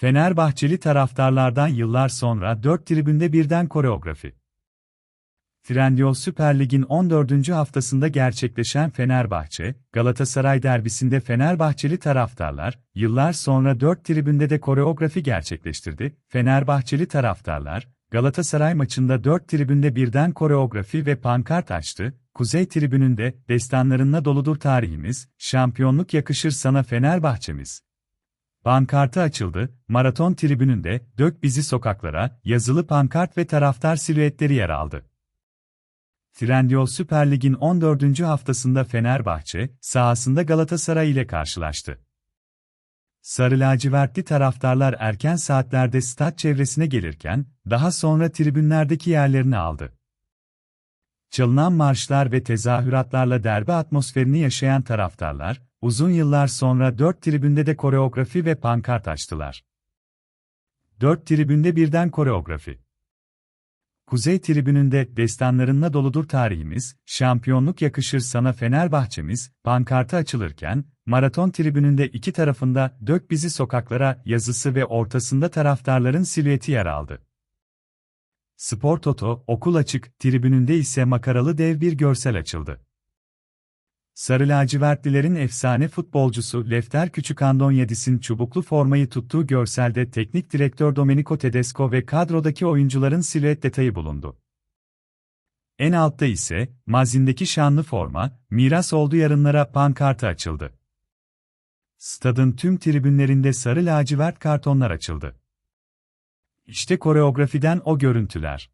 Fenerbahçeli taraftarlardan yıllar sonra 4 tribünde birden koreografi. Trendyol Süper Lig'in 14. haftasında gerçekleşen Fenerbahçe, Galatasaray derbisinde Fenerbahçeli taraftarlar, yıllar sonra 4 tribünde de koreografi gerçekleştirdi. Fenerbahçeli taraftarlar, Galatasaray maçında 4 tribünde birden koreografi ve pankart açtı. Kuzey tribününde, destanlarınla doludur tarihimiz, şampiyonluk yakışır sana Fenerbahçemiz. Pankartı açıldı, maraton tribününde, dök bizi sokaklara, yazılı pankart ve taraftar silüetleri yer aldı. Trendyol Süper Lig'in 14. haftasında Fenerbahçe, sahasında Galatasaray ile karşılaştı. Sarı lacivertli taraftarlar erken saatlerde stat çevresine gelirken, daha sonra tribünlerdeki yerlerini aldı. Çalınan marşlar ve tezahüratlarla derbi atmosferini yaşayan taraftarlar, uzun yıllar sonra dört tribünde de koreografi ve pankart açtılar. Dört tribünde birden koreografi. Kuzey tribününde destanlarınla doludur tarihimiz, şampiyonluk yakışır sana Fenerbahçemiz, pankartı açılırken, maraton tribününde iki tarafında dök bizi sokaklara yazısı ve ortasında taraftarların silüeti yer aldı. Spor Toto, okul açık, tribününde ise makaralı dev bir görsel açıldı. Sarı lacivertlilerin efsane futbolcusu Lefter Küçükandonyadis'in çubuklu formayı tuttuğu görselde teknik direktör Domenico Tedesco ve kadrodaki oyuncuların silüet detayı bulundu. En altta ise, mazindeki şanlı forma, miras oldu yarınlara pankartı açıldı. Stadın tüm tribünlerinde sarı lacivert kartonlar açıldı. İşte koreografiden o görüntüler.